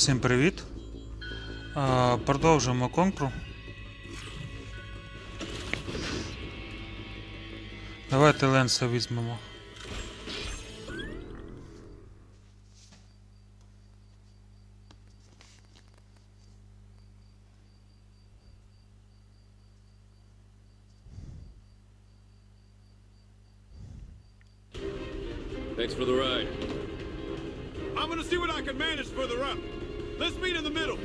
Всім привіт. Продовжуємо конкуру. Давайте Ленса візьмемо. Thanks for the ride. I'm gonna see what I can manage further up. Let's meet in the middle.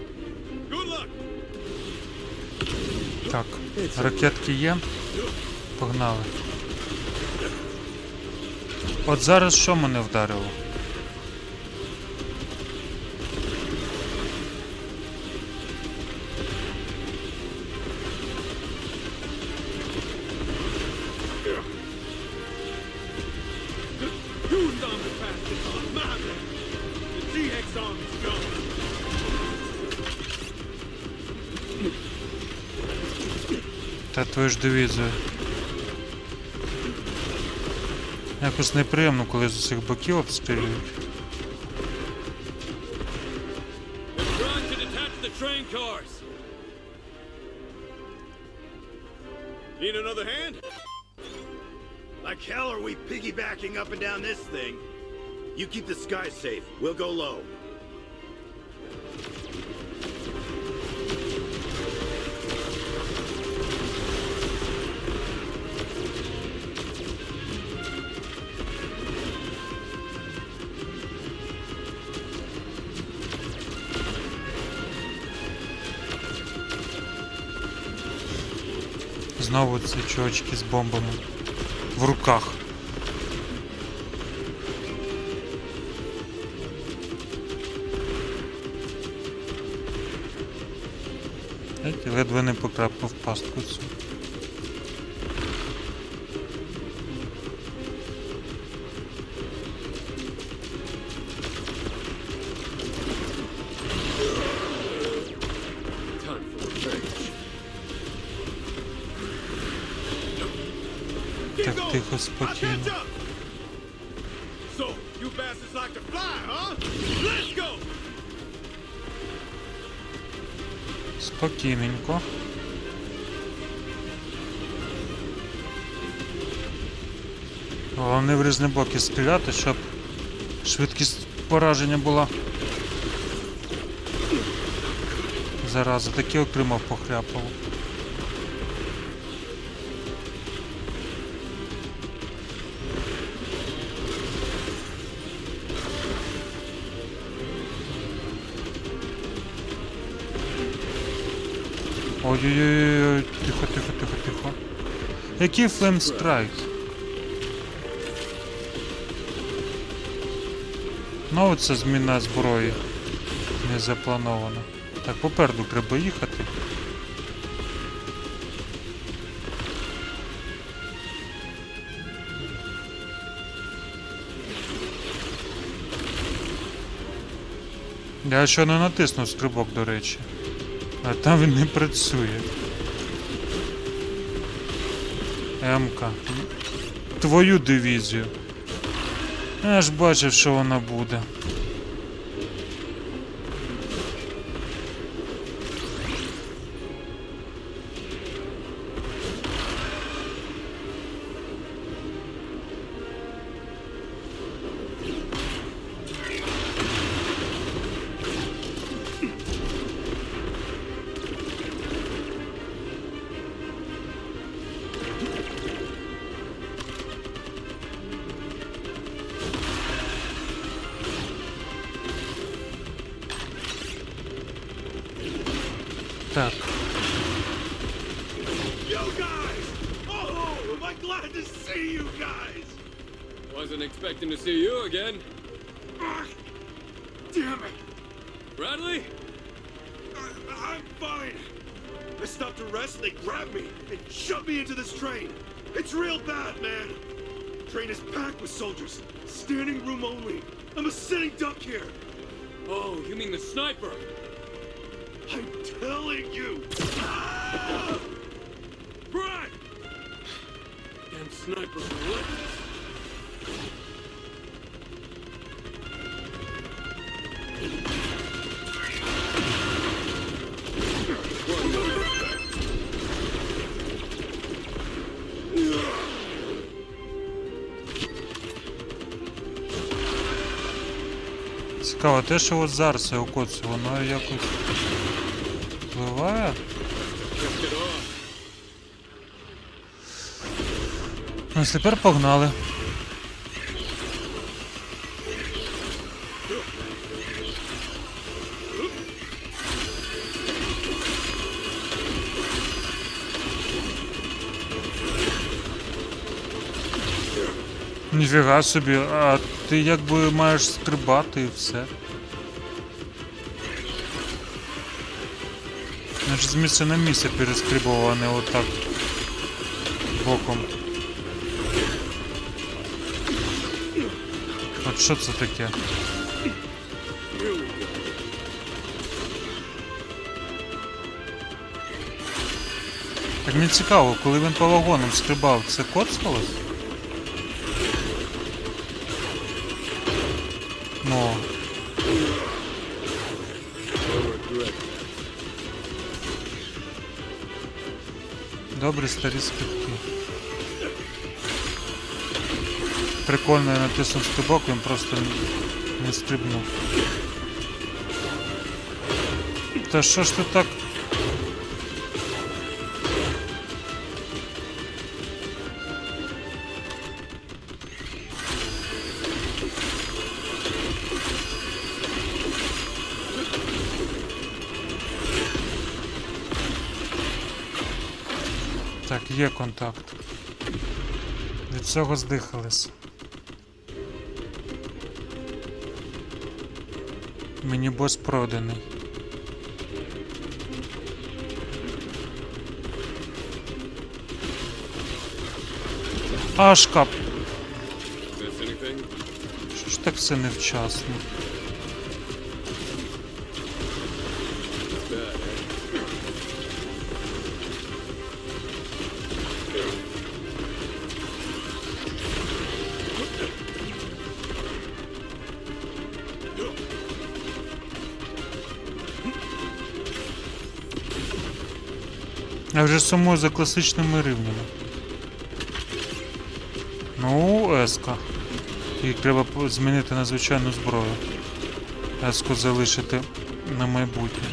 Good luck. Так, ракетки є. Погнали. От зараз що мене вдарило? Who's on the fastest? My man. The GX army's gone. Та твою ж дивізію. Якось неприємно, коли з усіх боків обстрілюють. They're trying to detach the train cars. Need another hand? Like hell are we piggybacking up and down this thing? You keep the sky safe. We'll go low. Знову ці чувачки з бомбами. В руках. Ледве не потрапив в пастку цю. Let's go. Спокійненько. Головне в різні боки стріляти, щоб швидкість пораження була. Зараза, такі окремо похряпало. Ой-ой-ой, тихо, тихо, тихо, тихо. Який флейм страйк? Ну, це зміна зброї. Не запланована. Так, попереду треба їхати. Я ще не натиснув стрибок, до речі. А там він не працює. Емка. Твою дивізію. Я ж бачив, що вона буде. You guys! Oh, am I glad to see you guys! Wasn't expecting to see you again. Ugh. Damn it! Bradley? I, am fine. I stopped to rest and they grabbed me and shoved me into this train. It's real bad, man. Train is packed with soldiers. Standing room only. I'm a sitting duck here. Oh, you mean the sniper? I'm telling you! Ah! Run! Damn sniper relentless! Цікаво, те, що от зараз я укоцю, воно якось впливає. Just. Ну, тепер погнали. Ніфіга собі, а ти якби маєш стрибати і все. Значить з місця на місце перестрибував, а не отак боком. От що це таке? Так мені цікаво, коли він по вагонам стрибав, це коцалось? Добрі старі стрибки. Прикольно я натиснув стрибок, він просто не стрибнув. Та що ж ти так? Так, є контакт. Від цього здихались. Мені бос проданий. Ашка! Що ж так все невчасно? Я вже сумую за класичними рівнями. Ну, еска. Їй треба змінити на звичайну зброю. Еску залишити на майбутнє.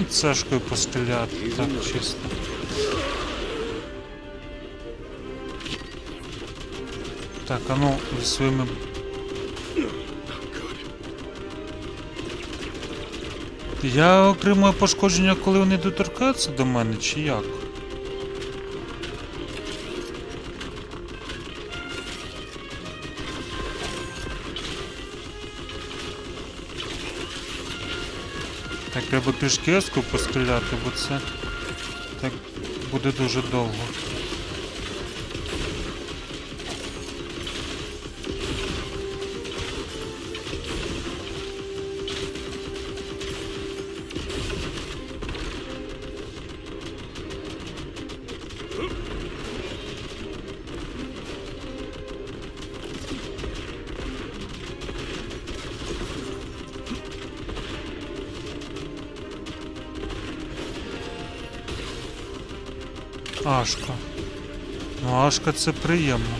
От Сашкою постріляти, так чисто. Так, а ну зі своїми. Я отримую пошкодження, коли вони доторкаються до мене, чи як? Так, треба пішки еску постріляти, бо це так буде дуже довго. Ашка. Ну, Ашка це приємно.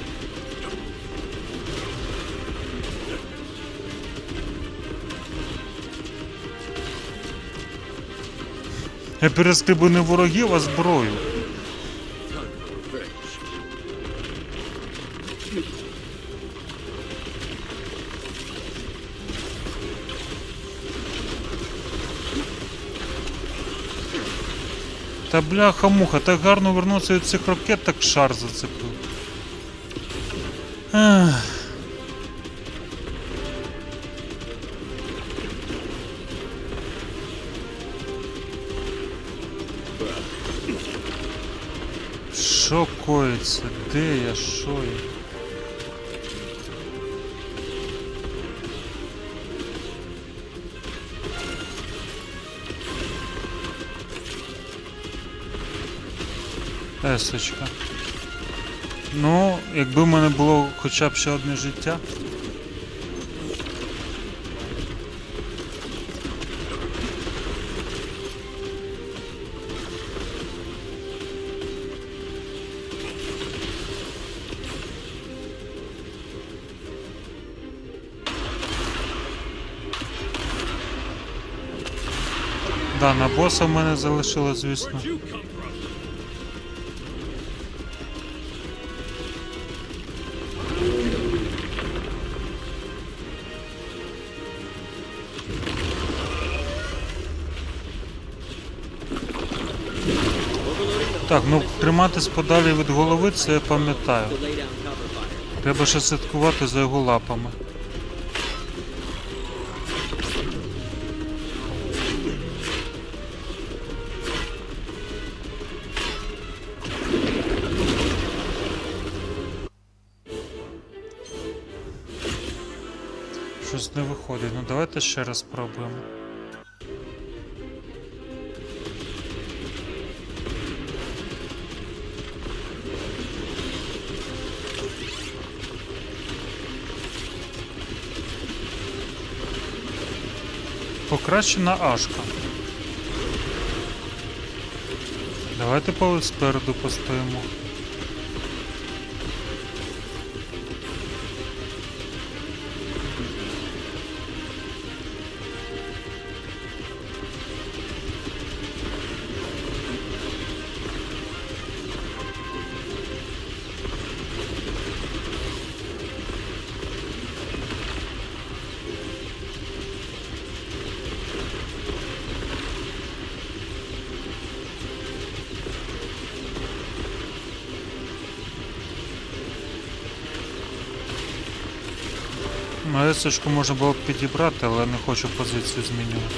Я перескрибую не ворогів, а зброю. Та бляха-муха, так гарно вернувся від цих ракет, так шар зацепив. Ех. Що коїться? Де я? Що я? Есочка. Ну, якби в мене було хоча б ще одне життя. Да, на боса в мене залишилось, звісно. Так, ну триматись подалі від голови, це я пам'ятаю. Треба ще слідкувати за його лапами. Щось не виходить. Ну давайте ще раз спробуємо. Покращена ашка. Давайте спереду постоїмо. Маесочку можна було б підібрати, але не хочу позицію змінювати.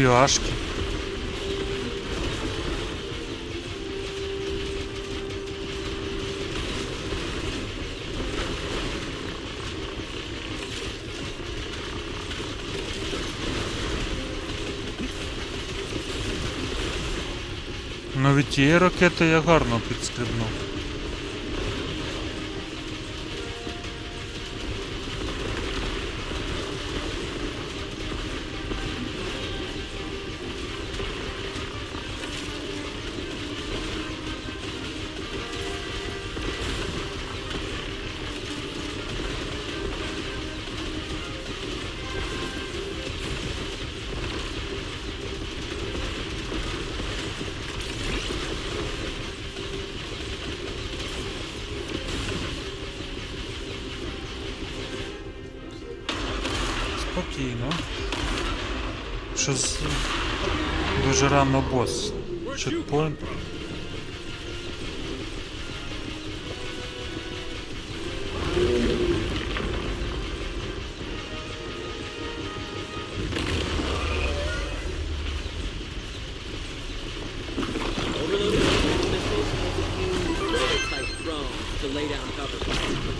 Дві ашки. Тієї ракети я гарно підстрибнув. Спокійно. Щось дуже рано бос. Чекпоінт. Overloaded missiles use rotor-type drones to lay down cover fire.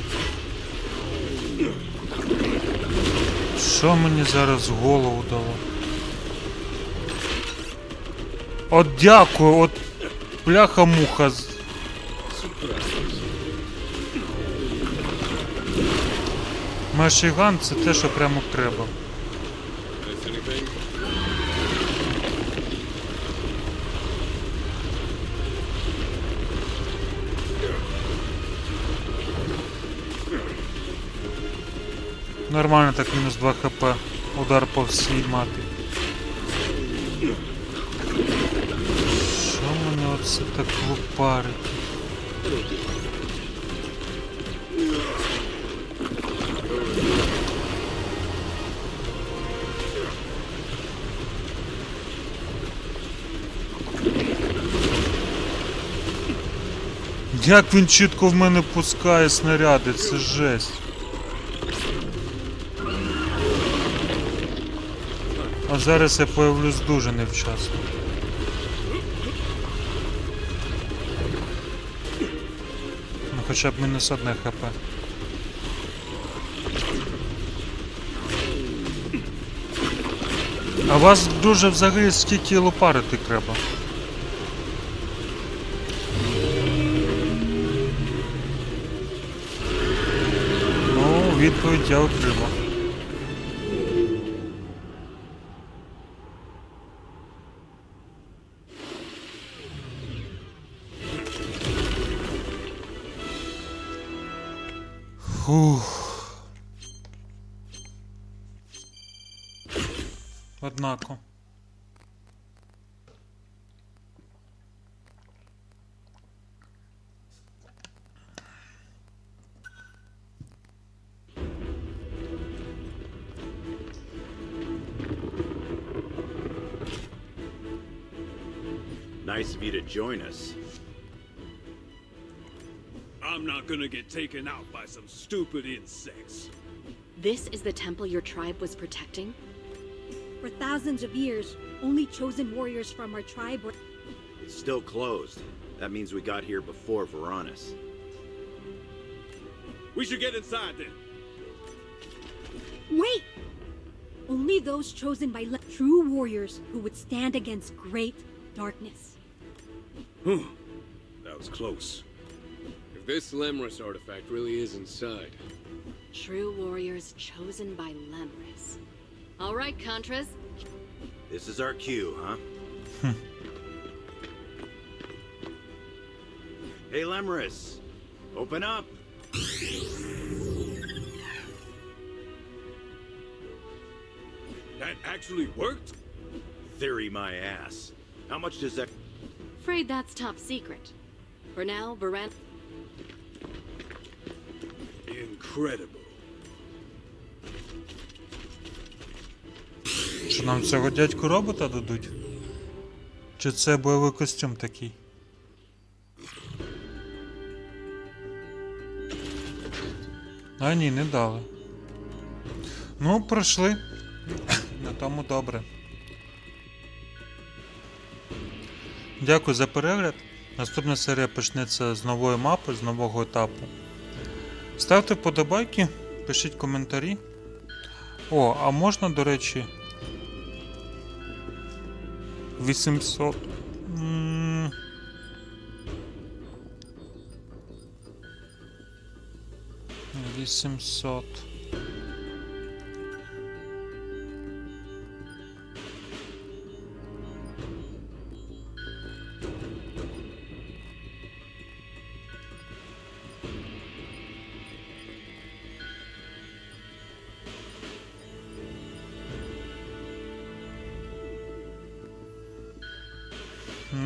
Що мені зараз голову дало? От дякую, от бляха-муха. з- Машиган це те, що прямо треба. Нормально так мінус 2 хп. Удар по всій мапі. Що мене оце так лупарить? Як він чітко в мене пускає снаряди, це жесть. А зараз я появлюсь дуже невчасно. Ну хоча б мінус одне хп. А вас дуже взагалі скільки лопарити треба? Ну, відповідь я отримав. Фух. Однако. Nice of you to join us. I'm not gonna get taken out by some stupid insects. This is the temple your tribe was protecting? For thousands of years, only chosen warriors from our tribe were. It's still closed. That means we got here before Varanus. We should get inside then. Wait! Only those chosen by le- true warriors who would stand against great darkness. That was close. If this Lemris artifact really is inside, True warriors chosen by Lemris. All right, Contras. This is our cue, huh? hey, Lemris. Open up. That actually worked? Theory my ass. How much does that... Afraid that's top secret. For now, Baran. Incredible. Що нам цього дядьку робота дадуть? Чи це бойовий костюм такий? А ні, не дали. Ну, пройшли. На тому добре. Дякую за перегляд. Наступна серія почнеться з нової мапи, з нового етапу. Ставте вподобайки, пишіть коментарі. О, а можна, до речі. 800. М. Вісімсот.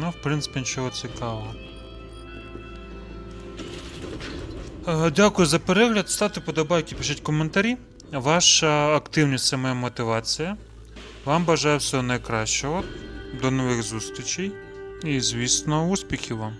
Ну, в принципі, нічого цікавого. Е, Дякую за перегляд. Ставте подобайки, пишіть коментарі. Ваша активність це моя мотивація. Вам бажаю всього найкращого. До нових зустрічей. І, звісно, успіхів вам!